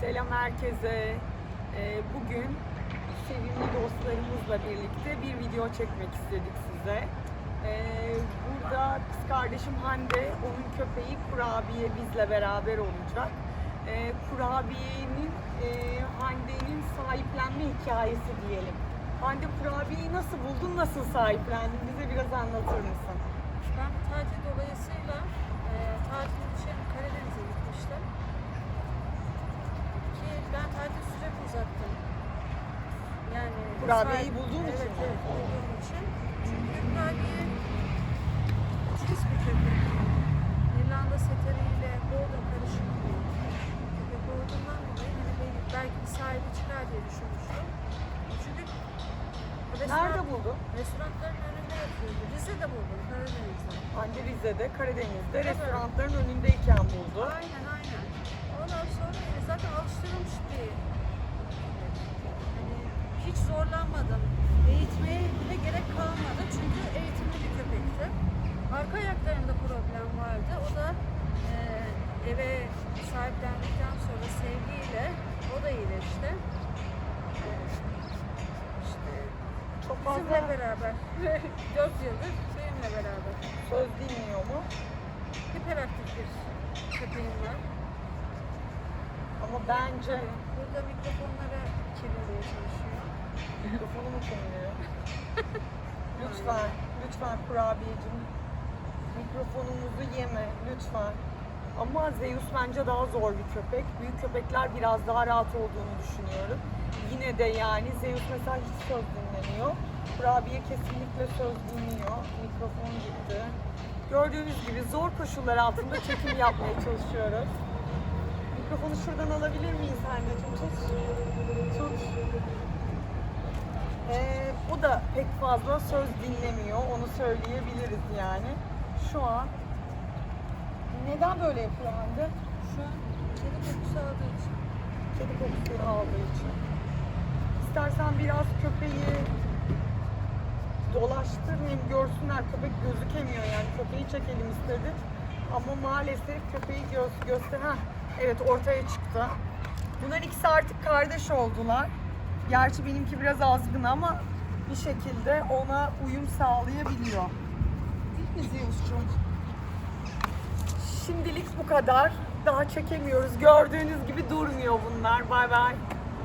Selam herkese. Ee, Bugün sevimli dostlarımızla birlikte bir video çekmek istedik size. Ee, Burada kız kardeşim Hande, onun köpeği Kurabiye bizle beraber olacak. Ee, Kurabiye'nin, e, Hande'nin sahiplenme hikayesi diyelim. Hande Kurabiye'yi nasıl buldun, nasıl sahiplendin? Bize biraz anlatır mısın? Ben bir Kurabiyeyi bulduğun evet, için mi? Bulduğum için. Çünkü kurabiye cins bir köpek. İrlanda seteri ile karışımı bir köpek olduğundan dolayı hani belki, belki bir sahibi çıkar diye düşünmüştüm. Çünkü Nerede buldun? Restoranların önünde yapıyordu. Rize'de buldum, Karadeniz'de. Hande Rize'de, Karadeniz'de restoranların önündeyken buldu. Aynen aynen. Sahiplendikten sonra sevgiyle o da iyileşti. E, işte Çok bizimle fazla beraber 4 yıldır benimle beraber. söz dinliyor mu? Hiperaktif bir köpeğim var. Ama bence Burada mikrofonlara çevirmeye çalışıyor. mikrofonu mu kullanıyor? lütfen, lütfen kurabiyecim. Mikrofonumuzu yeme, lütfen. Ama Zeus bence daha zor bir köpek. Büyük köpekler biraz daha rahat olduğunu düşünüyorum. Yine de yani Zeus mesela hiç söz dinlemiyor. Kurabiye kesinlikle söz dinliyor. Mikrofon gitti. Gördüğünüz gibi zor koşullar altında çekim yapmaya çalışıyoruz. Mikrofonu şuradan alabilir miyiz anneciğim? Tut. Tut. Ee, o da pek fazla söz dinlemiyor. Onu söyleyebiliriz yani. Şu an neden böyle yapıyor Hande? Şu an kedi kokusu aldığı için. Kedi kokusu aldığı için. İstersen biraz köpeği dolaştır hem görsünler köpek gözükemiyor yani köpeği çekelim istedik. Ama maalesef köpeği gö- göster... Heh, evet ortaya çıktı. Bunların ikisi artık kardeş oldular. Gerçi benimki biraz azgın ama bir şekilde ona uyum sağlayabiliyor. Değil mi Zeus'cum? Bu kadar. Daha çekemiyoruz. Gördüğünüz gibi durmuyor bunlar. Bay bay.